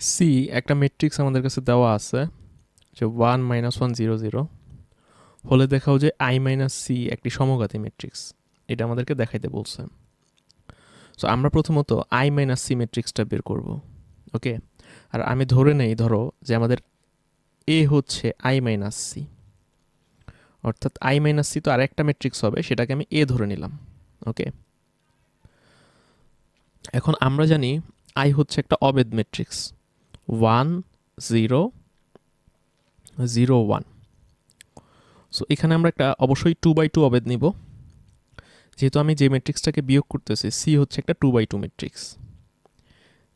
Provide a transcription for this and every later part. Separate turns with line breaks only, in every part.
C একটা matrix আমাদের কাছে দেওয়া আছে, যে one minus one zero zero হলে দেখাও যে আই মাইনাস সি একটি সমঘাতী ম্যাট্রিক্স এটা আমাদেরকে দেখাইতে বলছে। সো আমরা প্রথমত আই মাইনাস সি ম্যাট্রিক্সটা বের করব, ওকে? আর আমি ধরে নেই, ধরো, যে আমাদের এ হচ্ছে আই মাইনাস সি অর্থাৎ আই মাইনাস সি তো আরেকটা ম্যাট্রিক্স হবে, সেটাকে আমি এ ধরে নিলাম, ওকে? এখন আমরা জানি আই হচ্ছে একটা অবেদ matrix one zero zero one so এখানে আমরা একটা অবশ্যই টু বাই টু অবেদ নিব। যেহেতু আমি যে ম্যাট্রিক্সটাকে বিয়োগ করতেছি সি হচ্ছে একটা টু বাই টু ম্যাট্রিক্স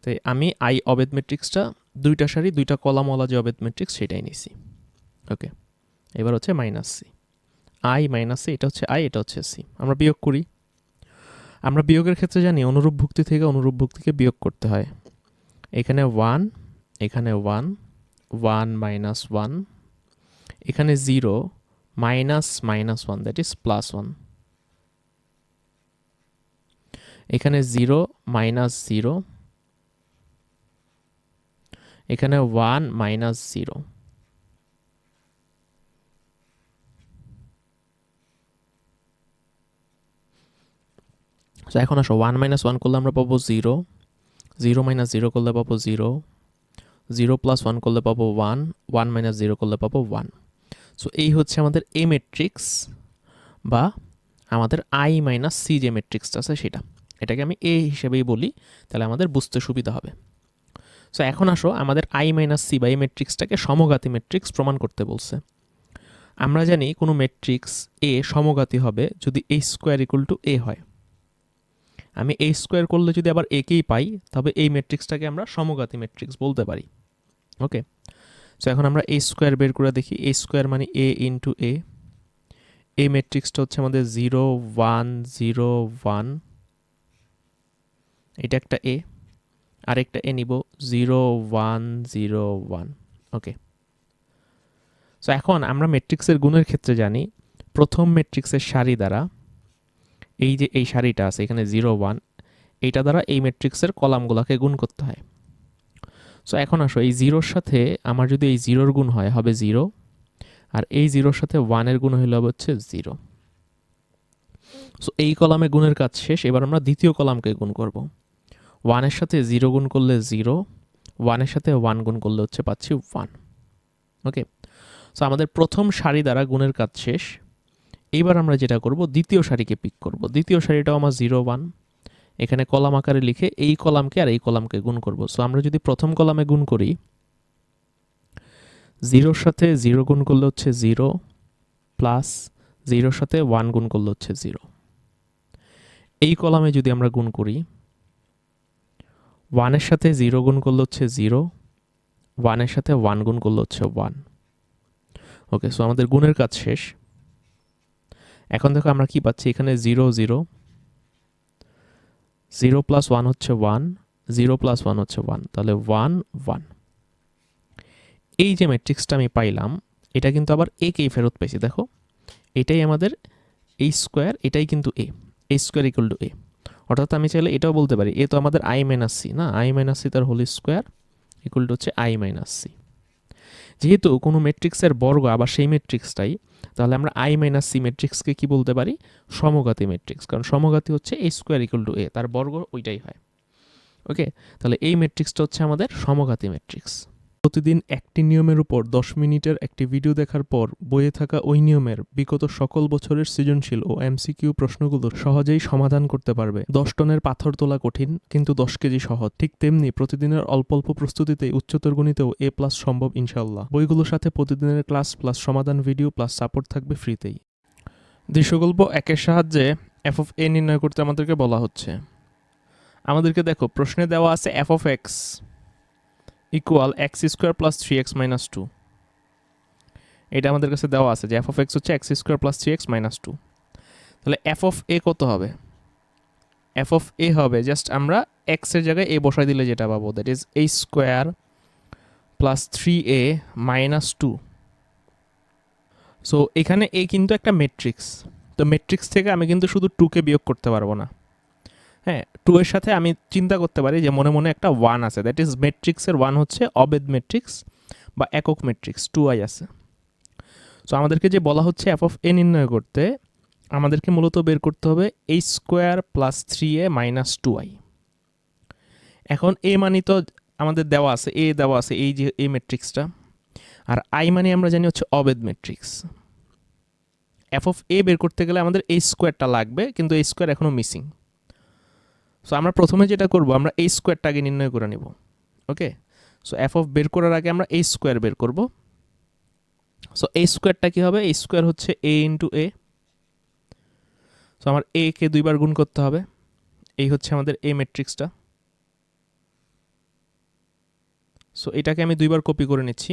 তাই আমি আই অবেদ ম্যাট্রিক্সটা দুইটা সারি, দুইটা কলামওয়ালা যে অবেদ ম্যাট্রিক্স সেটাই নিছি। ওকে, এবার হচ্ছে minus C I minus C এটা হচ্ছে আই এটা হচ্ছে সি আমরা বিয়োগ করি। আমরা বিয়োগের ক্ষেত্রে জানি অনুরূপ ভুক্তি থেকে অনুরূপ ভুক্তিকে বিয়োগ করতে হয়। এখানে ওয়ান এখানে ওয়ান ওয়ান মাইনাস ওয়ান এখানে zero minus minus one that is plus one এখানে জিরো মাইনাস জিরো এখানে ওয়ান মাইনাস জিরো এখন আসো ওয়ান মাইনাস ওয়ান করলে আমরা পাবো জিরো জিরো মাইনাস জিরো করলে পাবো জিরো জিরো প্লাস ওয়ান করলে পাবো ওয়ান ওয়ান মাইনাস জিরো করলে পাবো ওয়ান সো এই হচ্ছে আমাদের এ মেট্রিক্স বা আমাদের আই মাইনাস সি যে মেট্রিক্সটা আছে সেটা। এটাকে আমি এ হিসেবেই বলি, তাহলে আমাদের বুঝতে সুবিধা হবে। সো এখন আসো, আমাদের আই মাইনাস সি বা এই মেট্রিক্সটাকে সমঘাতী মেট্রিক্স প্রমাণ করতে বলছে। আমরা জানি কোনো মেট্রিক্স এ সমঘাতী হবে যদি A square equal to A হয়। আমি এ স্কোয়ার করলে যদি আবার একেই পাই, তবে এই ম্যাট্রিক্সটাকে আমরা সমঘাতী ম্যাট্রিক্স বলতে পারি। ওকে সো এখন আমরা এ স্কোয়ার বের করে দেখি। এ স্কোয়ার মানে এ ইন্টু এ এই ম্যাট্রিক্সটা হচ্ছে আমাদের জিরো ওয়ান জিরো ওয়ান এটা একটা এ আরেকটা এ নিব। Zero one zero one okay so এখন আমরা ম্যাট্রিক্সের গুণের ক্ষেত্রে জানি, প্রথম ম্যাট্রিক্সের সারি দ্বারা এই যে এই সারিটা আছে, এখানে জিরো ওয়ান এইটা দ্বারা এই ম্যাট্রিক্সের কলামগুলোকে গুণ করতে হয়। সো এখন আসো, এই জিরোর সাথে আমার যদি এই জিরোর গুণ হয়, হবে জিরো, আর এই জিরোর সাথে ওয়ানের গুণ হইলে হচ্ছে জিরো। সো এই কলামে গুণের কাজ শেষ, এবার আমরা দ্বিতীয় কলামকে গুণ করব। ওয়ানের সাথে জিরো গুণ করলে জিরো, ওয়ানের সাথে ওয়ান গুণ করলে হচ্ছে পাচ্ছি ওয়ান। ওকে সো আমাদের প্রথম সারি দ্বারা গুণের কাজ শেষ। এইবার আমরা যেটা করব, দ্বিতীয় সারিকে পিক করব। দ্বিতীয় সারিটাও আমার জিরো, ওয়ান। এখানে কলাম আকারে লিখে এই কলামকে আর এই কলামকে গুণ করব। সো আমরা যদি প্রথম কলামে গুণ করি, জিরোর সাথে জিরো গুণ করলে হচ্ছে জিরো প্লাস জিরোর সাথে ওয়ান গুণ করলে হচ্ছে জিরো। এই কলামে যদি আমরা গুণ করি ওয়ানের সাথে জিরো গুণ করলে হচ্ছে জিরো ওয়ানের সাথে ওয়ান গুণ করলে হচ্ছে ওয়ান ওকে সো আমাদের গুণের কাজ শেষ। এখন দেখো আমরা কি পাচ্ছি? এখানে zero zero zero plus one হচ্ছে ওয়ান, জিরো প্লাস ওয়ান হচ্ছে ওয়ান। তাহলে ওয়ান ওয়ান। এই যে ম্যাট্রিক্সটা আমি পাইলাম, এটা কিন্তু আবার একেই ফেরত পেয়েছি, দেখো। এটাই আমাদের এই স্কোয়ার এটাই কিন্তু A A square equal to A অর্থাৎ আমি চাইলে এটাও বলতে পারি এ তো আমাদের আই মাইনাস সি না? আই মাইনাস সি তার হোল স্কোয়ার ইকুয়াল টু হচ্ছে আই মাইনাস সি যেহেতু কোনো ম্যাট্রিক্সের বর্গ আবার সেই ম্যাট্রিক্সটাই তাহলে আমরা আই মাইনাস সি ম্যাট্রিক্সকে কী বলতে পারি? সমগাতি ম্যাট্রিক্স কারণ সমঘাতী হচ্ছে A square equal to A তার বর্গ ওইটাই হয়। ওকে তাহলে এই ম্যাট্রিক্সটা হচ্ছে আমাদের সমগাতি ম্যাট্রিক্স প্রতিদিন একটি নিয়মের উপর দশ মিনিটের একটি ভিডিও দেখার পর বইয়ে থাকা ওই নিয়মের বিগত সকল বছরের সৃজনশীল ও এমসিকিউ প্রশ্নগুলো সহজেই সমাধান করতে পারবে। দশ টনের পাথর তোলা কঠিন, কিন্তু দশ কেজি সহজ। ঠিক তেমনি প্রতিদিনের অল্প অল্প প্রস্তুতিতে উচ্চতর গণিতেও এ প্লাস সম্ভব ইনশাল্লাহ বইগুলোর সাথে প্রতিদিনের ক্লাস প্লাস সমাধান ভিডিও প্লাস সাপোর্ট থাকবে ফ্রিতেই। দৃশ্যগল্প একের সাহায্যে এফ অফ এ নির্ণয় করতে আমাদেরকে বলা হচ্ছে। আমাদেরকে দেখো, প্রশ্নে দেওয়া আছে F of X equal X square plus three X minus two এটা আমাদের কাছে দেওয়া আছে যে এফ অফ এক্স হচ্ছে X square plus three X minus two তাহলে এফ অফ এ কত হবে? এফ অফ এ হবে জাস্ট আমরা এক্সের জায়গায় এ বসাই দিলে যেটা পাবো that is A square plus three A minus two so এখানে এ কিন্তু একটা মেট্রিক্স তো মেট্রিক্স থেকে আমি কিন্তু শুধু টুকে বিয়োগ করতে পারব না। হ্যাঁ টু এর সাথে আমি চিন্তা করতে পারি যে মনে মনে একটা ওয়ান আছে। দ্যাট ইজ ম্যাট্রিক্সের ওয়ান হচ্ছে অবেদ ম্যাট্রিক্স বা একক ম্যাট্রিক্স টু আই আছে। সো আমাদেরকে যে বলা হচ্ছে এফ অফ এ নির্ণয় করতে, আমাদেরকে মূলত বের করতে হবে এই square plus three A minus two I এখন এ মানি তো আমাদের দেওয়া আছে এ দেওয়া আছে, এই যে এই ম্যাট্রিক্সটা আর আই মানে আমরা জানি হচ্ছে অবেদ ম্যাট্রিক্স এফ অফ এ বের করতে গেলে আমাদের এই স্কোয়ারটা লাগবে, কিন্তু এই স্কোয়ার এখনও মিসিং সো আমরা প্রথমে যেটা করব, আমরা এই স্কোয়ারটাকে নির্ণয় করে নিব। ওকে সো এফ অফ বের করার আগে আমরা এই স্কোয়ার বের করব। সো এই স্কোয়ারটা কী হবে? এই স্কোয়ার হচ্ছে এ ইন্টু এ সো আমার এ কে দুইবার গুণ করতে হবে। এই হচ্ছে আমাদের এ ম্যাট্রিক্সটা সো এটাকে আমি দুইবার কপি করে নিচ্ছি।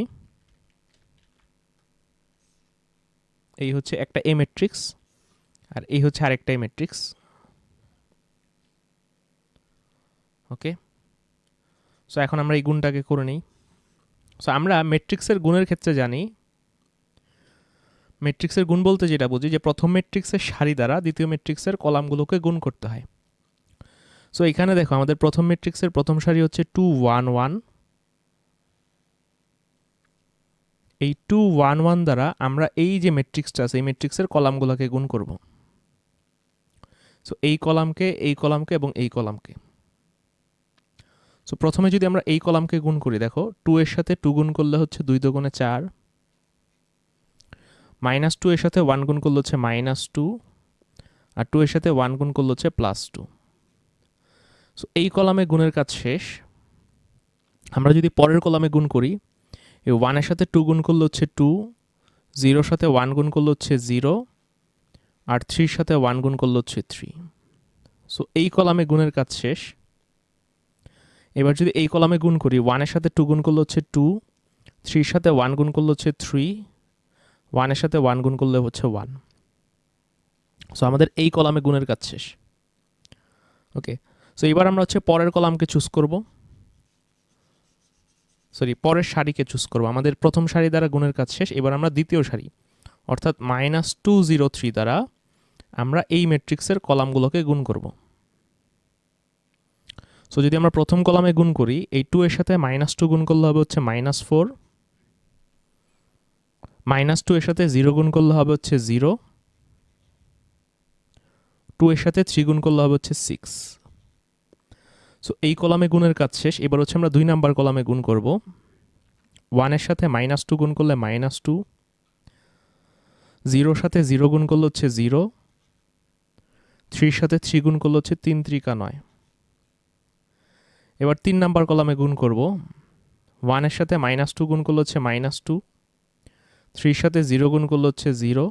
এই হচ্ছে একটা এ ম্যাট্রিক্স আর এই হচ্ছে আরেকটা এ ম্যাট্রিক্স ওকে সো এখন আমরা এই গুণটাকে করে নিই। সো আমরা ম্যাট্রিক্সের গুণের ক্ষেত্রে জানি ম্যাট্রিক্সের গুণ বলতে যেটা বুঝি, যে প্রথম ম্যাট্রিক্সের সারি দ্বারা দ্বিতীয় ম্যাট্রিক্সের কলামগুলোকে গুণ করতে হয়। সো এখানে দেখো, আমাদের প্রথম ম্যাট্রিক্সের প্রথম সারি হচ্ছে টু ওয়ান ওয়ান এই টু ওয়ান ওয়ান দ্বারা আমরা এই যে ম্যাট্রিক্সটা আছে, এই ম্যাট্রিক্সের কলামগুলোকে গুণ করব। সো এই কলামকে এই কলামকে এবং এই কলামকে। সো প্রথমে যদি আমরা এই কলামকে গুণ করি, দেখো টু এর সাথে টু গুণ করলে হচ্ছে দুই দোগুণে চার। মাইনাস টু এর সাথে ওয়ান গুণ করলে হচ্ছে মাইনাস টু আর টু এর সাথে ওয়ান গুণ করলে হচ্ছে প্লাস টু সো এই কলামে গুণের কাজ শেষ। আমরা যদি পরের কলামে গুণ করি, এই ওয়ানের সাথে টু গুণ করলে হচ্ছে টু জিরোর সাথে ওয়ান গুণ করলে হচ্ছে জিরো আর থ্রির সাথে ওয়ান গুণ করলে হচ্ছে থ্রি সো এই কলামে গুণের কাজ শেষ। এবার যদি এই কলামে গুণ করি ওয়ানের সাথে টু গুণ করলে হচ্ছে টু থ্রির সাথে ওয়ান গুণ করলে হচ্ছে থ্রি ওয়ানের সাথে ওয়ান গুণ করলে হচ্ছে ওয়ান সো আমাদের এই কলামে গুণের কাজ শেষ। ওকে সো এবার আমরা হচ্ছে পরের কলামকে চুজ করব। সরি পরের সারিকে চুজ করব। আমাদের প্রথম সারি দ্বারা গুণের কাজ শেষ, এবার আমরা দ্বিতীয় সারি। অর্থাৎ মাইনাস টু জিরো থ্রি দ্বারা আমরা এই ম্যাট্রিক্সের কলামগুলোকে গুণ করব। সো যদি আমরা প্রথম কলামে গুণ করি, এই টু এর সাথে মাইনাস টু গুণ করলে হবে হচ্ছে মাইনাস ফোর মাইনাস টু এর সাথে জিরো গুণ করলে হবে হচ্ছে জিরো টু এর সাথে থ্রি গুণ করলে হবে হচ্ছে সিক্স সো এই কলামে গুণের কাজ শেষ। এবার হচ্ছে আমরা দুই নাম্বার কলামে গুণ করব। ওয়ানের সাথে মাইনাস টু গুণ করলে মাইনাস টু জিরোর সাথে জিরো গুণ করলে হচ্ছে জিরো থ্রির সাথে থ্রি গুণ করলে হচ্ছে তিন ত্রিকা নয়। এবার তিন নাম্বার কলামে গুণ করব। ওয়ানের সাথে মাইনাস টু গুণ করলে হচ্ছে মাইনাস টু থ্রির সাথে জিরো গুণ করলে হচ্ছে জিরো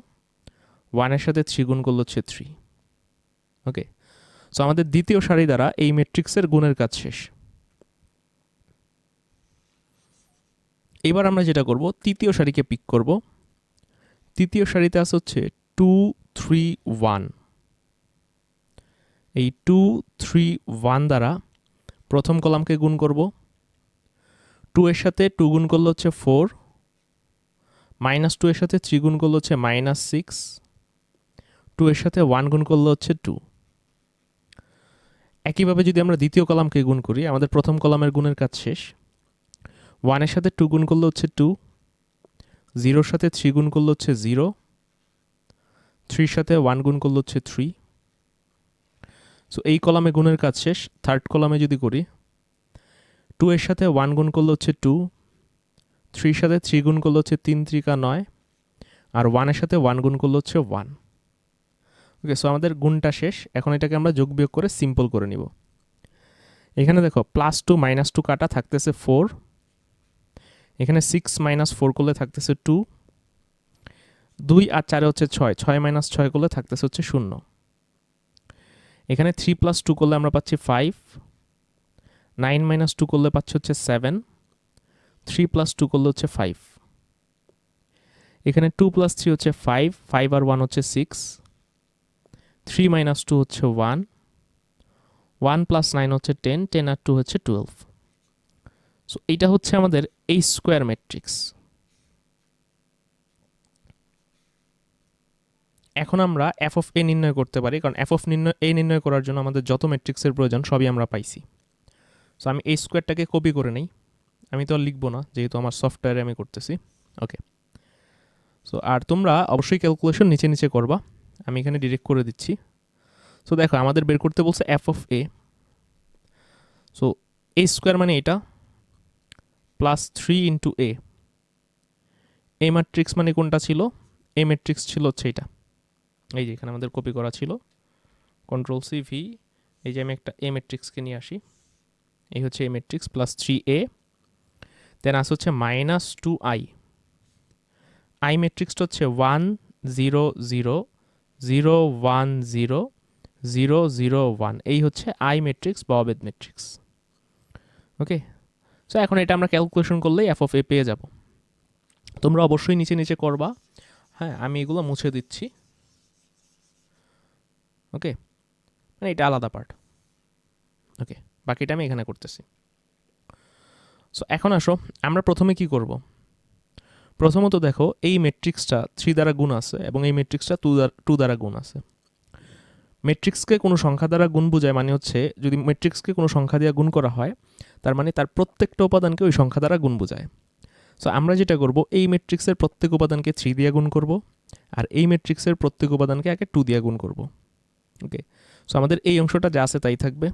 ওয়ানের সাথে থ্রি গুণ করলে হচ্ছে থ্রি ওকে সো আমাদের দ্বিতীয় সারি দ্বারা এই ম্যাট্রিক্সের গুণের কাজ শেষ। এবার আমরা যেটা করব, তৃতীয় সারিকে পিক করব। তৃতীয় সারিতে আছে হচ্ছে টু থ্রি ওয়ান এই টু থ্রি ওয়ান দ্বারা প্রথম কলামকে গুণ করব। টু এর সাথে টু গুণ করলে হচ্ছে ফোর। মাইনাস টু এর সাথে থ্রি গুণ করলে হচ্ছে মাইনাস সিক্স। টু এর সাথে ওয়ান গুণ করলে হচ্ছে টু। একইভাবে যদি আমরা দ্বিতীয় কলামকে গুণ করি, আমাদের প্রথম কলামের গুণের কাজ শেষ। ওয়ানের সাথে টু গুণ করলে হচ্ছে টু। জিরোর সাথে থ্রি গুণ করলে হচ্ছে জিরো। থ্রির সাথে ওয়ান গুণ করলে হচ্ছে থ্রি। সো এই কলামে গুণের কাজ শেষ। থার্ড কলামে যদি করি টু এর সাথে ওয়ান গুণ করলে হচ্ছে টু থ্রির সাথে থ্রি গুণ করলে হচ্ছে তিন ত্রিকা নয়, আর ওয়ানের সাথে ওয়ান গুণ করলে হচ্ছে ওয়ান ওকে সো আমাদের গুণটা শেষ। এখন এটাকে আমরা যোগ বিয়োগ করে সিম্পল করে নিব। এখানে দেখো প্লাস টু মাইনাস টু কাটা থাকতেছে ফোর এখানে সিক্স মাইনাস ফোর করলে থাকতেছে টু দুই আর চারে হচ্ছে ছয়। ছয় মাইনাস ছয় করলে থাকতেছে হচ্ছে শূন্য। এখানে থ্রি প্লাস টু করলে আমরা পাচ্ছি ফাইভ নাইন মাইনাস টু করলে পাচ্ছি হচ্ছে সেভেন থ্রি প্লাস টু করলে হচ্ছে ফাইভ এখানে টু প্লাস থ্রি হচ্ছে ফাইভ ফাইভ আর ওয়ান হচ্ছে সিক্স থ্রি মাইনাস টু হচ্ছে ওয়ান ওয়ান প্লাস নাইন হচ্ছে টেন টেন আর টু হচ্ছে টুয়েলভ সো এইটা হচ্ছে আমাদের এই স্কোয়ার ম্যাট্রিক্স এখন আমরা এফ অফ এ নির্ণয় করতে পারি, কারণ এফ অফ নির্ণয় এ নির্ণয় করার জন্য আমাদের যত ম্যাট্রিক্সের প্রয়োজন সবই আমরা পাইছি। সো আমি এই স্কোয়ারটাকে কপি করে নেই। আমি তো আর লিখব না, যেহেতু আমার সফটওয়্যারে আমি করতেছি। ওকে সো আর তোমরা অবশ্যই ক্যালকুলেশন নিচে নিচে করবা। আমি এখানে ডিরেক্ট করে দিচ্ছি। সো দেখো, আমাদের বের করতে বলছে F of A so A square মানে এটা plus three into A A matrix মানে কোনটা ছিল? এ ম্যাট্রিক্স ছিল হচ্ছে এটা। এই যে এখানে আমাদের কপি করা ছিল। কন্ট্রোল সি ভি এই যে আমি একটা এ ম্যাট্রিক্সকে নিয়ে আসি। এই হচ্ছে A matrix plus three A then আস হচ্ছে মাইনাস টু আই আই ম্যাট্রিক্সটা হচ্ছে one zero zero zero one zero zero zero one এই হচ্ছে আই ম্যাট্রিক্স বা অবেদ ম্যাট্রিক্স ওকে সো এখন এটা আমরা ক্যালকুলেশন করলেই এফ অফ এ পেয়ে যাব। তোমরা অবশ্যই নিচে নিচে করবা। হ্যাঁ আমি এগুলো মুছে দিচ্ছি। ওকে মানে এটা আলাদা পার্ট ওকে বাকিটা আমি এখানে করতেছি। সো এখন আসো, আমরা প্রথমে কি করব? প্রথমত দেখো, এই ম্যাট্রিক্সটা থ্রি দ্বারা গুণ আছে এবং এই ম্যাট্রিক্সটা টু দ্বারা টু দ্বারা গুণ আছে। ম্যাট্রিক্সকে কোনো সংখ্যা দ্বারা গুণ বোঝায় মানে হচ্ছে, যদি ম্যাট্রিক্সকে কোনো সংখ্যা দিয়ে গুণ করা হয়, তার মানে তার প্রত্যেকটা উপাদানকে ওই সংখ্যা দ্বারা গুণ বোঝায়। সো আমরা যেটা করব, এই ম্যাট্রিক্সের প্রত্যেক উপাদানকে থ্রি দিয়ে গুণ করব, আর এই ম্যাট্রিক্সের প্রত্যেক উপাদানকে আগে টু দিয়ে গুণ করব। ওকে সো আমাদের এই অংশটা যা আছে তাই থাকবে।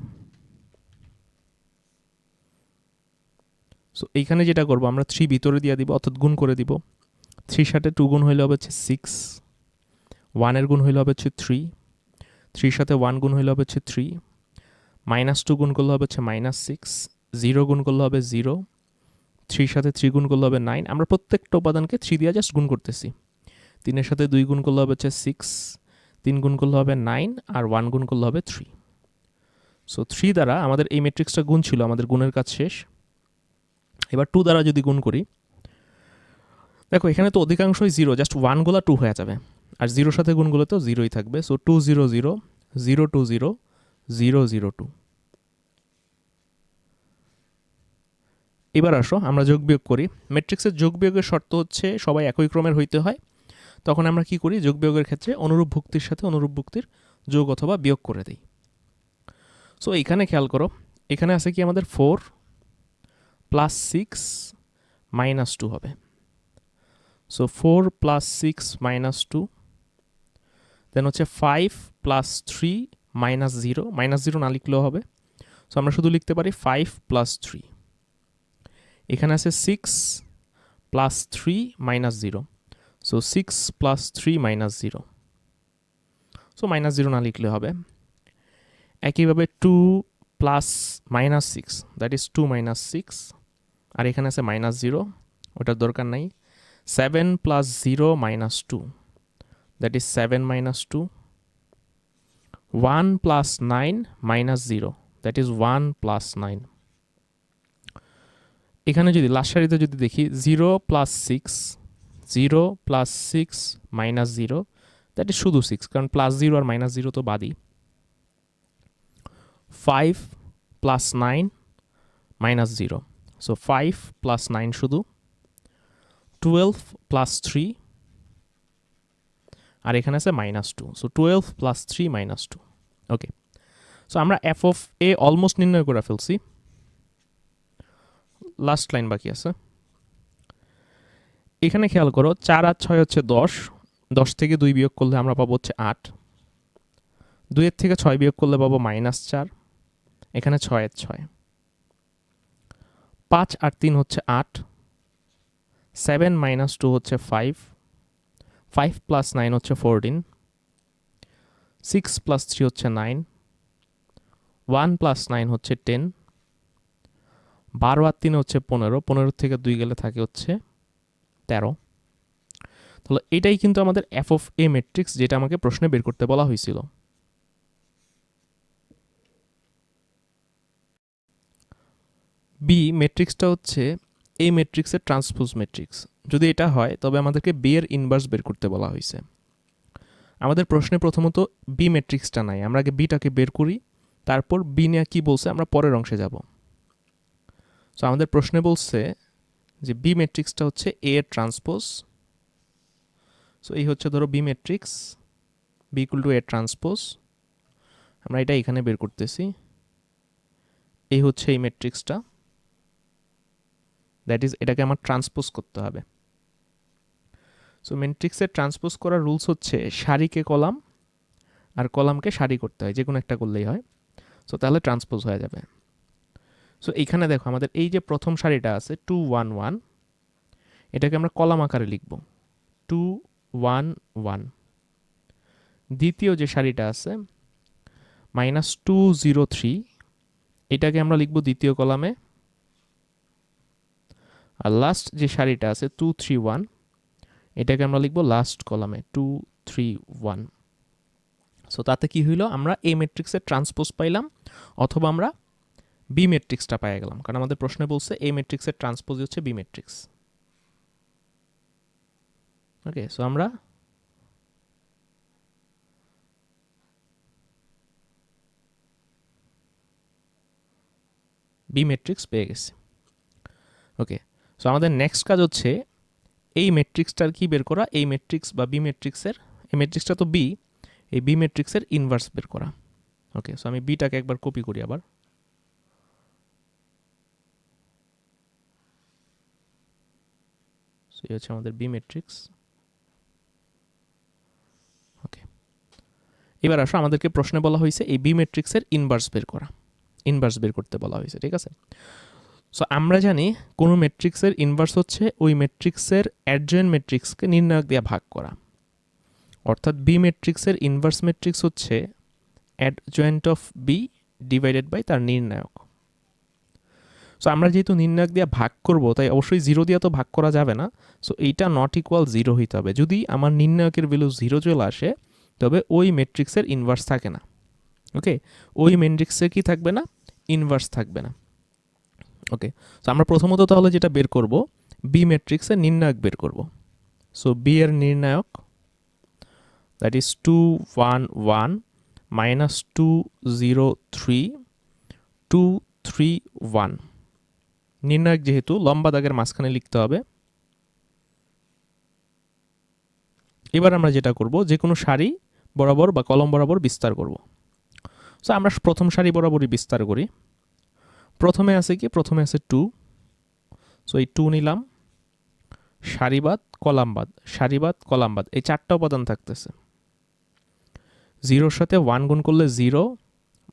সো এইখানে যেটা করব, আমরা থ্রি ভিতরে দিয়ে দিব, অর্থাৎ গুণ করে দিব। থ্রির সাথে টু গুণ হইলে হবে হচ্ছে সিক্স ওয়ানের গুণ হইলে হবে হচ্ছে থ্রি থ্রির সাথে ওয়ান গুণ হইলে হবে হচ্ছে থ্রি মাইনাস টু গুণ করলে হবে হচ্ছে মাইনাস সিক্স জিরো গুণ করলে হবে জিরো থ্রির সাথে থ্রি গুণ করলে হবে নাইন আমরা প্রত্যেকটা উপাদানকে থ্রি দিয়ে জাস্ট গুণ করতেছি। তিনের সাথে দুই গুণ করলে হবে হচ্ছে সিক্স তিন গুণ করলে হবে নাইন আর ওয়ান গুণ করলে হবে থ্রি। সো থ্রি দ্বারা আমাদের এই ম্যাট্রিক্সটা গুণ ছিল, আমাদের গুণের কাজ শেষ। এবার টু দ্বারা যদি গুণ করি, দেখো এখানে তো অধিকাংশই জিরো জাস্ট ওয়ানগুলা টু হয়ে যাবে। আর জিরোর সাথে গুণগুলো তো জিরোই থাকবে। So two zero zero zero two zero zero zero two এবার আসো, আমরা যোগ বিয়োগ করি। ম্যাট্রিক্সের যোগ বিয়োগের শর্ত হচ্ছে সবাই একই ক্রমের হইতে হয়। তখন আমরা কি করি? যোগ বিয়োগের ক্ষেত্রে অনুরূপ ভুক্তির সাথে অনুরূপ ভুক্তির যোগ অথবা বিয়োগ করে দিই। সো এখানে খেয়াল করো, এখানে আছে কি আমাদের four plus six minus two হবে। So four plus six minus two then হচ্ছে five plus three minus zero minus zero না লিখলেও হবে। সো আমরা শুধু লিখতে পারি ফাইভ প্লাস থ্রি এখানে আছে six plus three minus zero so six plus three minus zero so minus zero না লিখলে হবে একইভাবে two plus minus six that is two minus six আর এখানে আছে মাইনাস জিরো ওটার দরকার নাই। Seven plus zero minus two that is seven minus two one plus nine minus zero that is one plus nine এখানে যদি last সারিতে যদি দেখি zero plus six zero plus six minus zero that is শুধু six কারণ plus zero আর minus zero তো বাদই। Five plus nine minus zero so five plus nine শুধু। টুয়েলভ প্লাস থ্রি আর এখানে আছে minus two so twelve plus three minus two okay so আমরা এফ অফ এ অলমোস্ট নির্ণয় করে ফেলছি। লাস্ট লাইন বাকি আছে। এখানে খেয়াল করো, চার আর ছয় হচ্ছে দশ। দশ থেকে দুই বিয়োগ করলে আমরা পাবো হচ্ছে আট। দুইয়ের থেকে ছয় বিয়োগ করলে পাবো মাইনাস চার। এখানে ছয়ের ছয়। পাঁচ আর তিন হচ্ছে আট। সেভেন মাইনাস টু হচ্ছে ফাইভ। ফাইভ প্লাস নাইন হচ্ছে ফোরটিন। সিক্স প্লাস থ্রি হচ্ছে নাইন। ওয়ান প্লাস নাইন হচ্ছে টেন। বারো আর তিন হচ্ছে পনেরো। পনেরো থেকে দুই গেলে থাকে হচ্ছে তেরো। তাহলে এটাই কিন্তু আমাদের এফ অফ এ ম্যাট্রিক্স যেটা আমাকে প্রশ্নে বের করতে বলা হয়েছিল। বি ম্যাট্রিক্সটা হচ্ছে এ ম্যাট্রিক্সের ট্রান্সপোজ ম্যাট্রিক্স যদি এটা হয়, তবে আমাদেরকে বি এর ইনভার্স বের করতে বলা হয়েছে। আমাদের প্রশ্নে প্রথমত বি ম্যাট্রিক্সটা নাই, আমরা আগে বিটাকে বের করি, তারপর বি নিয়ে কী বলছে, আমরা পরের অংশে যাব। সো আমাদের প্রশ্নে বলছে যে বি ম্যাট্রিক্সটা হচ্ছে এ এর ট্রান্সপোজ সো এই হচ্ছে ধরো B matrix B equal to A transpose আমরা এটা এখানে বের করতেছি। এই হচ্ছে এই ম্যাট্রিক্সটা দ্যাট ইজ এটাকে আমার ট্রান্সপোজ করতে হবে। সো ম্যাট্রিক্সের ট্রান্সপোজ করার রুলস হচ্ছে সারিকে কলাম আর কলামকে সারি করতে হয় যে কোনো একটা করলেই হয়। সো তাহলে ট্রান্সপোজ হয়ে যাবে। সো এইখানে দেখো আমাদের এই যে প্রথম সারিটা আছে টু ওয়ান ওয়ান এটাকে আমরা কলাম আকারে লিখব টু ওয়ান ওয়ান দ্বিতীয় যে সারিটা আছে মাইনাস টু জিরো থ্রি এটাকে আমরা লিখব দ্বিতীয় কলামে। আর লাস্ট যে সারিটা আছে টু থ্রি ওয়ান এটাকে আমরা লিখব লাস্ট কলামে টু থ্রি ওয়ান সো তাতে কি হইল? আমরা এ ম্যাট্রিক্সের ট্রান্সপোজ পাইলাম, অথবা আমরা বি ম্যাট্রিক্সটা পাই গেলাম। কারণ আমাদের প্রশ্নে বলছে এ ম্যাট্রিক্সের ট্রান্সপোজ হচ্ছে বি ম্যাট্রিক্স ওকে সো আমরা বি ম্যাট্রিক্স পেয়ে গেছি। ওকে সো আমাদের নেক্সট কাজ হচ্ছে এই ম্যাট্রিক্সটার কি বের করা? এই ম্যাট্রিক্স বা বি ম্যাট্রিক্সের এই ম্যাট্রিক্সটা তো বি এই বি ম্যাট্রিক্সের ইনভার্স বের করা। ওকে সো আমি বিটাকে একবার কপি করি আবার। সো এই হচ্ছে আমাদের বি ম্যাট্রিক্স ওকে এবার আসো, আমাদেরকে প্রশ্নে বলা হয়েছে এই বি ম্যাট্রিক্সের ইনভার্স বের করা। ইনভার্স বের করতে বলা হয়েছে, ঠিক আছে? সো আমরা জানি কোনো ম্যাট্রিক্সের ইনভার্স হচ্ছে ওই ম্যাট্রিক্সের অ্যাডজয়েন্ট ম্যাট্রিক্সকে নির্ণায়ক দিয়ে ভাগ করা। অর্থাৎ বি ম্যাট্রিক্সের ইনভার্স ম্যাট্রিক্স হচ্ছে adjoint of B divided by তার নির্ণায়ক। সো আমরা যেহেতু নির্ণায়ক দিয়ে ভাগ করব, তাই অবশ্যই জিরো দিয়ে তো ভাগ করা যাবে না। সো এইটা নট ইকুয়াল জিরো হইতে হবে। যদি আমার নির্ণায়কের ভ্যালু জিরো চলে আসে, তবে ওই ম্যাট্রিক্সের ইনভার্স থাকে না। ওকে ওই ম্যাট্রিক্সে কি থাকবে না? ইনভার্স থাকবে না। ওকে সো আমরা প্রথমত তাহলে যেটা বের করব বি ম্যাট্রিক্সের নির্ণায়ক বের করব। সো বি এর নির্ণায়ক that is two one one minus two zero three two three one নির্ণায়ক যেহেতু, লম্বা দাগের মাঝখানে লিখতে হবে। এবার আমরা যেটা করব, যে কোনো সারি বরাবর বা কলম বরাবর বিস্তার করব। সো আমরা প্রথম সারি বরাবরই বিস্তার করি। প্রথমে আছে কি? প্রথমে আছে টু। সো এই টু নিলাম। সারিবাদ, কলামবাদ। সারিবাদ, কলামবাদ। এই চারটা উপাদান থাকতেছে। জিরোর সাথে ওয়ান গুণ করলে জিরো,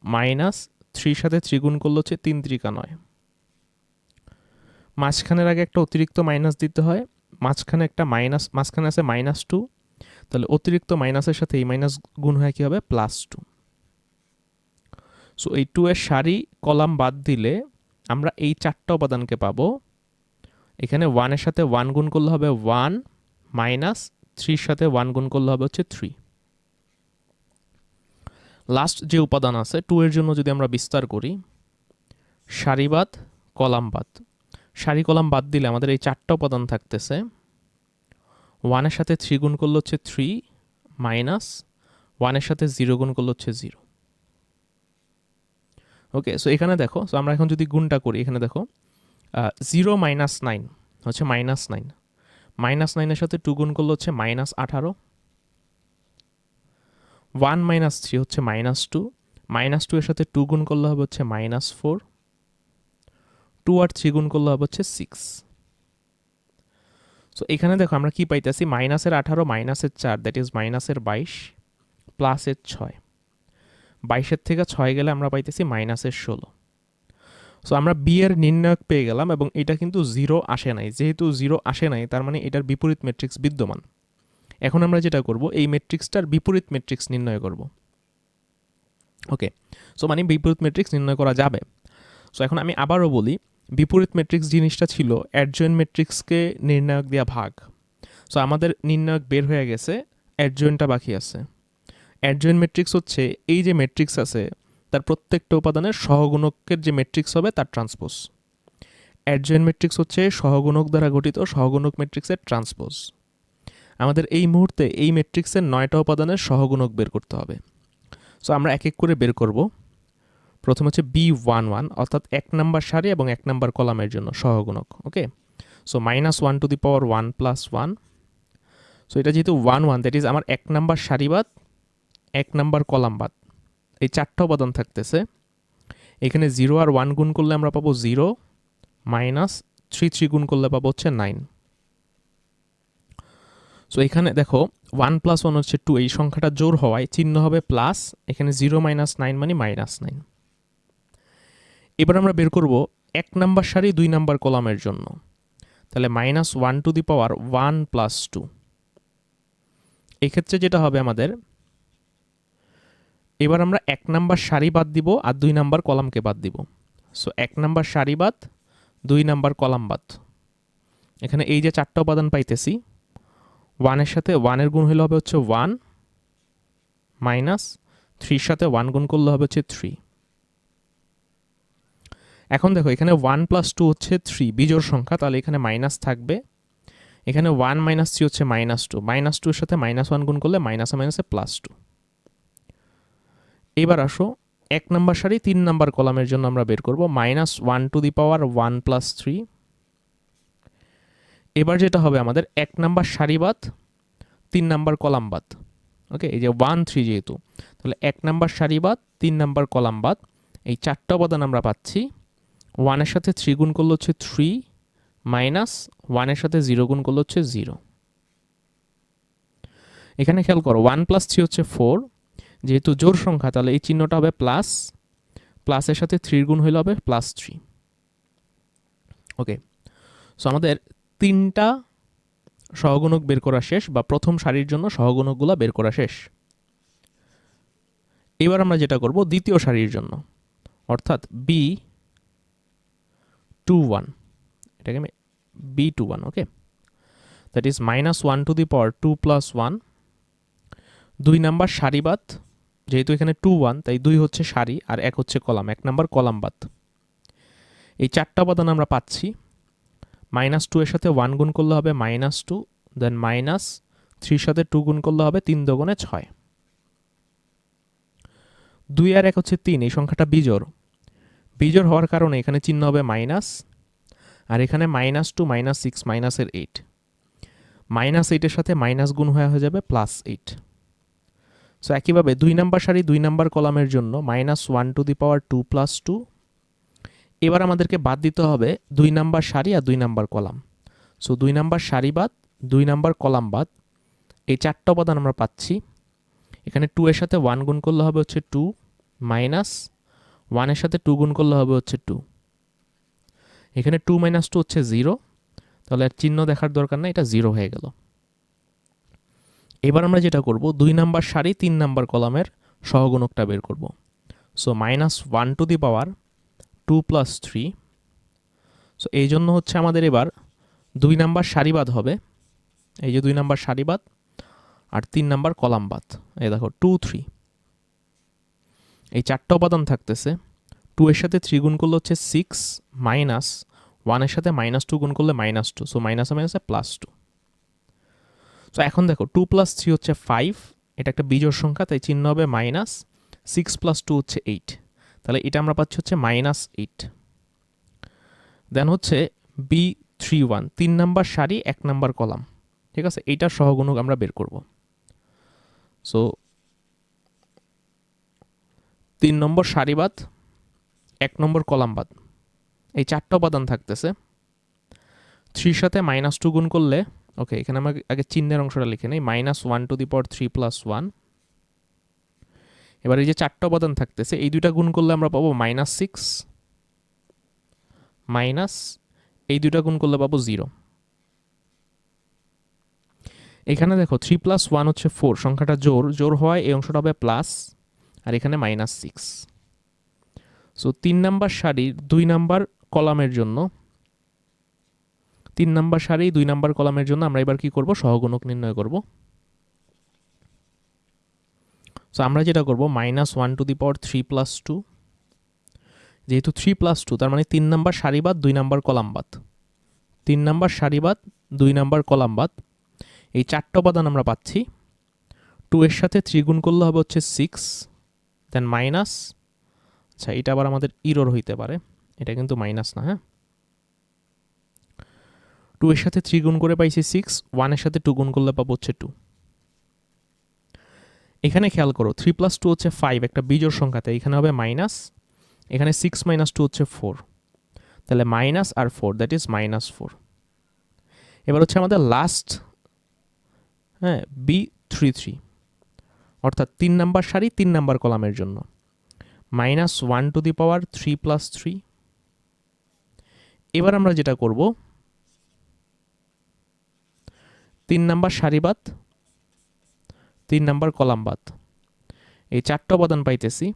মাইনাস থ্রির সাথে থ্রি গুণ করলে হচ্ছে তিন ত্রিকা নয়। মাঝখানের আগে একটা অতিরিক্ত মাইনাস দিতে হয়, মাঝখানে একটা মাইনাস মাঝখানে আছে মাইনাস টু তাহলে অতিরিক্ত মাইনাসের সাথে এই মাইনাস গুণ হয় কী হবে? প্লাস টু সো এই টু এর সারি কলাম বাদ দিলে আমরা এই চারটা উপাদানকে পাবো। এখানে ওয়ানের সাথে ওয়ান গুণ করলে হবে ওয়ান মাইনাস থ্রির সাথে ওয়ান গুণ করলে হবে হচ্ছে থ্রি লাস্ট যে উপাদান আছে টু এর জন্য যদি আমরা বিস্তার করি সারিবাদ কলাম বাদ সারি কলাম বাদ দিলে আমাদের এই চারটা উপাদান থাকতেছে। ওয়ানের সাথে থ্রি গুণ করলে হচ্ছে থ্রি মাইনাস ওয়ানের সাথে জিরো গুণ করলে হচ্ছে জিরো ওকে সো এখানে দেখো সো আমরা এখন যদি গুণটা করি, এখানে দেখো জিরো মাইনাস নাইন হচ্ছে মাইনাস নাইন মাইনাস নাইনের সাথে টু গুণ করলে হচ্ছে মাইনাস আঠারো। ওয়ান মাইনাস থ্রি হচ্ছে মাইনাস টু মাইনাস টু এর সাথে টু গুণ করলে হবে হচ্ছে মাইনাস ফোর টু আর থ্রি করলে হবে হচ্ছে সিক্স সো এখানে দেখো আমরা কি পাইতেছি? মাইনাসের আঠারো মাইনাসের চার দ্যাট ইজ মাইনাসের বাইশ প্লাসের ছয়। বাইশের থেকে ছয় গেলে আমরা পাইতেছি মাইনাসের ষোলো। সো আমরা বি এর নির্ণায়ক পেয়ে গেলাম এবং এটা কিন্তু জিরো আসে নাই। যেহেতু জিরো আসে নাই, তার মানে এটার বিপরীত ম্যাট্রিক্স বিদ্যমান। এখন আমরা যেটা করব, এই ম্যাট্রিক্সটার বিপরীত ম্যাট্রিক্স নির্ণয় করব। ওকে সো মানে বিপরীত ম্যাট্রিক্স নির্ণয় করা যাবে। সো এখন আমি আবারও বলি বিপরীত ম্যাট্রিক্স জিনিসটা ছিল অ্যাডজয়েন্ট ম্যাট্রিক্সকে নির্ণায়ক দেওয়া ভাগ। সো আমাদের নির্ণায়ক বের হয়ে গেছে অ্যাডজয়েন্টটা বাকি আছে। অ্যাডজয়েন্ট ম্যাট্রিক্স হচ্ছে এই যে ম্যাট্রিক্স আছে, তার প্রত্যেকটা উপাদানের সহগুণকের যে ম্যাট্রিক্স হবে তার ট্রান্সপোজ অ্যাডজয়েন্ট ম্যাট্রিক্স হচ্ছে সহগুণক দ্বারা গঠিত সহগুণক ম্যাট্রিক্সের ট্রান্সপোজ আমাদের এই মুহূর্তে এই ম্যাট্রিক্সের নয়টা উপাদানের সহগুণক বের করতে হবে। সো আমরা এক এক করে বের করব। প্রথম হচ্ছে বি ওয়ান ওয়ান অর্থাৎ এক নাম্বার সারি এবং এক নাম্বার কলামের জন্য সহগুণক okay so minus one to the power one plus one so এটা যেহেতু ওয়ান ওয়ান দ্যাট ইজ আমার এক নাম্বার সারিবাদ, এক নাম্বার কলাম বাদ এই চারটা উপাদান থাকতেছে। এখানে জিরো আর ওয়ান গুণ করলে আমরা পাবো জিরো মাইনাস থ্রি থ্রি গুণ করলে পাবো হচ্ছে নাইন সো এখানে দেখো ওয়ান প্লাস ওয়ান হচ্ছে টু এই সংখ্যাটা জোর হওয়ায় চিহ্ন হবে প্লাস এখানে জিরো মাইনাস নাইন মানে মাইনাস নাইন এবার আমরা বের করব এক নাম্বার সারি, দুই নাম্বার কলামের জন্য। তাহলে minus one to the power one plus two এক্ষেত্রে যেটা হবে আমাদের, এবার আমরা এক নাম্বার সারি বাদ দিব আর দুই নাম্বার কলামকে বাদ দিব। সো এক নাম্বার সারি বাদ, দুই নাম্বার কলাম বাদ। এখানে এই যে চারটা উপাদান পাইতেছি ওয়ানের সাথে ওয়ানের গুণ হলে হবে হচ্ছে ওয়ান মাইনাস থ্রির সাথে ওয়ান গুণ করলে হবে হচ্ছে থ্রি এখন দেখো, এখানে ওয়ান প্লাস টু হচ্ছে থ্রি বিজোড় সংখ্যা, তাহলে এখানে মাইনাস থাকবে। এখানে ওয়ান মাইনাস থ্রি হচ্ছে মাইনাস টু মাইনাস টুর সাথে মাইনাস ওয়ান গুণ করলে মাইনাসে মাইনাসে প্লাস টু এবার আসো, এক নাম্বার সারি তিন নাম্বার কলামের জন্য আমরা বের করব minus one to the power one plus three এবার যেটা হবে আমাদের, এক নম্বর সারি বাদ, তিন নাম্বার কলাম বাদ। ওকে এই যে ওয়ান থ্রি যেহেতু, তাহলে এক নাম্বার সারি বাদ, তিন নম্বর কলাম বাদ, এই চারটা উপাদান আমরা পাচ্ছি। ওয়ানের সাথে থ্রি গুণ করলে হচ্ছে থ্রি মাইনাস ওয়ানের সাথে জিরো গুণ করলে হচ্ছে জিরো এখানে খেয়াল করো ওয়ান প্লাস থ্রি হচ্ছে ফোর যেহেতু জোর সংখ্যা, তাহলে এই চিহ্নটা হবে প্লাস প্লাসের সাথে থ্রির গুণ হইলে হবে প্লাস থ্রি ওকে সো আমাদের তিনটা সহগুণক বের করা শেষ, বা প্রথম সারির জন্য সহগুণকগুলো বের করা শেষ। এবার আমরা যেটা করব দ্বিতীয় সারির জন্য, অর্থাৎ বি টু ওয়ান এটাকে আমি B two one okay that is minus one to the power two plus one দুই নাম্বার সারিবাদ যেহেতু এখানে টু ওয়ান তাই দুই হচ্ছে সারি আর এক হচ্ছে কলাম, এক নাম্বার কলাম বাদ। এই চারটা উপাদান আমরা পাচ্ছি। মাইনাস টু এর সাথে ওয়ান গুণ করলে হবে মাইনাস টু দেন মাইনাস থ্রির সাথে টু গুণ করলে হবে তিন দোগুণে ছয়। দুই আর এক হচ্ছে তিন, এই সংখ্যাটা বিজোড়। বিজোড় হওয়ার কারণে এখানে চিহ্ন হবে মাইনাস, আর এখানে মাইনাস টু, মাইনাস সিক্স, মাইনাসের এইট। মাইনাস এইটের সাথে মাইনাস গুণ হয়ে হয়ে যাবে প্লাস এইট। সো একইভাবে দুই নাম্বার সারি, দুই নাম্বার কলামের জন্য minus one to the power two plus two. এবার আমাদেরকে বাদ দিতে হবে দুই নাম্বার সারি আর দুই নাম্বার কলাম। সো দুই নাম্বার সারি বাদ, দুই নাম্বার কলাম বাদ, এই চারটা উপাদান আমরা পাচ্ছি। এখানে টু এর সাথে ওয়ান গুণ করলে হবে হচ্ছে টু মাইনাস ওয়ানের সাথে টু গুণ করলে হবে হচ্ছে টু এখানে টু মাইনাস টু হচ্ছে জিরো তাহলে আর চিহ্ন দেখার দরকার নেই, এটা জিরো হয়ে গেল। এবার আমরা যেটা করব, দুই নাম্বার সারি, তিন নাম্বার কলামের সহগুণকটা বের করব। So minus one to the power two plus three so এই জন্য হচ্ছে আমাদের এবার দুই নাম্বার সারিবাদ হবে। এই যে দুই নাম্বার সারিবাদ আর তিন নাম্বার কলাম বাদ এই দেখো টু থ্রি এই চারটা উপাদান থাকতেছে। টু এর সাথে থ্রি গুণ করলে হচ্ছে সিক্স মাইনাস ওয়ানের সাথে মাইনাস টু গুণ করলে মাইনাস টু সো মাইনাসে মাইনাসে প্লাস টু সো এখন দেখো টু প্লাস থ্রি হচ্ছে ফাইভ এটা একটা বিজোড় সংখ্যা, তাই চিহ্ন হবে মাইনাস সিক্স প্লাস টু হচ্ছে এইট তাহলে এটা আমরা পাচ্ছি হচ্ছে মাইনাস এইট দেন হচ্ছে বি থ্রি ওয়ান তিন নাম্বার সারি, এক নাম্বার কলাম। ঠিক আছে? এইটার সহগুণক আমরা বের করব। সো তিন নম্বর সারিবাদ, এক নম্বর কলামবাদ। এই চারটা উপাদান থাকতেছে। থ্রির সাথে মাইনাস টু গুণ করলে ওকে এখানে আমরা আগে চিহ্নের অংশটা লিখে নেই minus one to the power three plus one এবার এই যে চারটা উপাদান থাকতেছে, এই দুইটা গুণ করলে আমরা পাবো মাইনাস সিক্স মাইনাস এই দুইটা গুণ করলে পাবো জিরো এখানে দেখো থ্রি প্লাস ওয়ান হচ্ছে ফোর সংখ্যাটা জোর জোর হওয়ায় এই অংশটা হবে প্লাস আর এখানে মাইনাস সিক্স সো তিন নাম্বার সারির দুই নাম্বার কলামের জন্য। তিন নাম্বার সারি দুই নাম্বার কলামের জন্য আমরা এবার কি করব? সহগুণক নির্ণয় করব। সো আমরা যেটা করব minus one to the power three plus two যেহেতু থ্রি প্লাস টু তার মানে তিন নাম্বার সারি বাদ, দুই নাম্বার কলাম বাদ। তিন নাম্বার সারি বাদ, দুই নাম্বার কলাম বাদ। এই চারটা উপাদান আমরা পাচ্ছি। টু এর সাথে থ্রি গুণ করলে হবে হচ্ছে সিক্স দেন মাইনাস আচ্ছা এটা আবার আমাদের ইরোর হইতে পারে। এটা কিন্তু মাইনাস না হ্যাঁ? টু এর সাথে থ্রি গুণ করে পাইছি সিক্স ওয়ানের সাথে টু গুণ করলে পাবো হচ্ছে টু এখানে খেয়াল করো থ্রি প্লাস টু হচ্ছে ফাইভ একটা বিজোড় সংখ্যাতে। এখানে হবে মাইনাস এখানে সিক্স মাইনাস টু হচ্ছে ফোর তাহলে minus R four that is minus four এবার হচ্ছে আমাদের লাস্ট হ্যাঁ বি থ্রি থ্রি অর্থাৎ তিন নাম্বার সারি, তিন নাম্বার কলামের জন্য। Minus one to the power three plus three. এবার আমরা যেটা করব, তিন নাম্বার সারি বাদ তিন নাম্বার কলাম বাদ এই চারটা উপাদান পাইতেছি।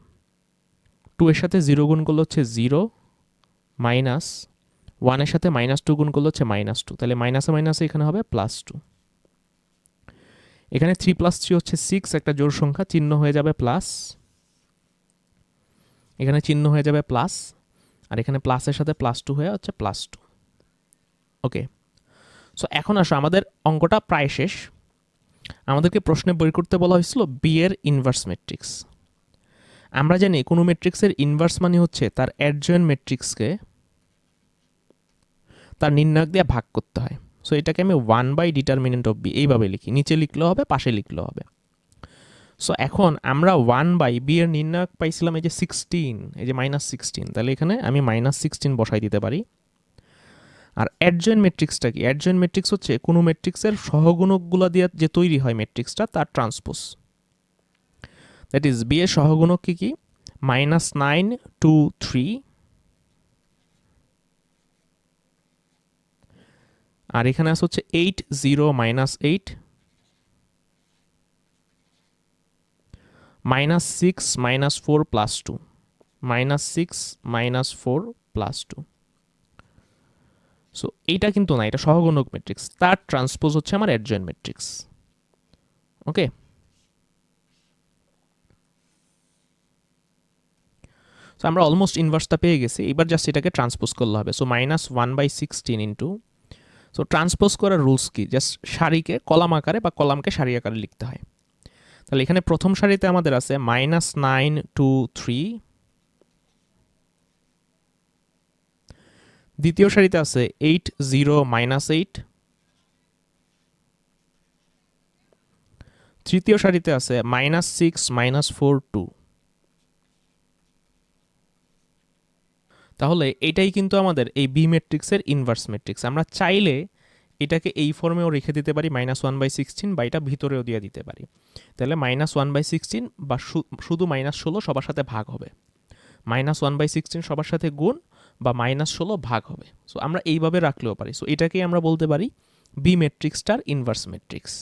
টু এর সাথে জিরো গুণ করলে হচ্ছে জিরো, মাইনাস ওয়ানের সাথে মাইনাস টু গুণ করলে হচ্ছে মাইনাস টু। তাহলে মাইনাসে মাইনাসে এখানে হবে প্লাস টু। এখানে থ্রি প্লাস থ্রি হচ্ছে সিক্স একটা জোর সংখ্যা, চিহ্ন হয়ে যাবে প্লাস এখানে চিহ্ন হয়ে যাবে প্লাস আর এখানে প্লাসের সাথে প্লাস টু হয়ে হচ্ছে প্লাস টু ওকে সো এখন আসো, আমাদের অঙ্কটা প্রায় শেষ। আমাদেরকে প্রশ্নে বের করতে বলা হয়েছিল বি এর ইনভার্স ম্যাট্রিক্স আমরা জানি কোনো ম্যাট্রিক্সের ইনভার্স মানে হচ্ছে তার অ্যাডজয়েন্ট ম্যাট্রিক্সকে তার নির্ণায়ক দিয়ে ভাগ করতে হয়। সো এটাকে আমি one by determinant of B এইভাবে লিখি। নিচে লিখলেও হবে, পাশে লিখলেও হবে। সো এখন আমরা ওয়ান বাই বি এর নির্ণায়ক পাইছিলাম এই যে সিক্সটিন এই যে মাইনাস সিক্সটিন তাহলে এখানে আমি মাইনাস সিক্সটিন বসাই দিতে পারি। আর অ্যাডজয়েন্ট ম্যাট্রিক্সটা কি? অ্যাডজয়েন্ট ম্যাট্রিক্স হচ্ছে কোনো ম্যাট্রিক্সের সহগুণকগুলো দিয়ে যে তৈরি হয় ম্যাট্রিক্সটা তার ট্রান্সপোজ দ্যাট ইজ বি এর সহগুণক কি কি? মাইনাস নাইন টু থ্রি আর এখানে আছে হচ্ছে eight zero minus eight minus six minus four plus two minus six minus four plus two so এইটা কিন্তু না, এটা সহগুণক ম্যাট্রিক্স তার ট্রান্সপোজ হচ্ছে আমার অ্যাডজয়েন্ট ম্যাট্রিক্স ওকে সো আমরা অলমোস্ট ইনভার্সটা পেয়ে গেছি। এবার জাস্ট এটাকে ট্রান্সপোজ করলে হবে। So minus one by sixteen into so transpose করার রুলস কি? জাস্ট সারিকে কলাম আকারে বা কলামকে সারি আকারে লিখতে হয়। তাহলে এখানে প্রথম সারিতে আমাদের আছে মাইনাস নাইন টু থ্রি দ্বিতীয় সারিতে আছে এইট জিরো মাইনাস এইট তৃতীয় সারিতে আছে minus six minus four two তাহলে এটাই কিন্তু আমাদের এই বি ম্যাট্রিক্সের ইনভার্স ম্যাট্রিক্স আমরা চাইলে এটাকে এই ফর্মেও রেখে দিতে পারি মাইনাস ওয়ান বাই সিক্সটিন বা এটা ভিতরেও দিয়ে দিতে পারি। তাহলে মাইনাস ওয়ান বাই সিক্সটিন বা শুধু মাইনাস ষোলো সবার সাথে ভাগ হবে। মাইনাস ওয়ান বাই সিক্সটিন সবার সাথে গুণ বা মাইনাস ষোলো ভাগ হবে। সো আমরা এইভাবে রাখলেও পারি। সো এটাকেই আমরা বলতে পারি বি ম্যাট্রিক্সটার ইনভার্স ম্যাট্রিক্স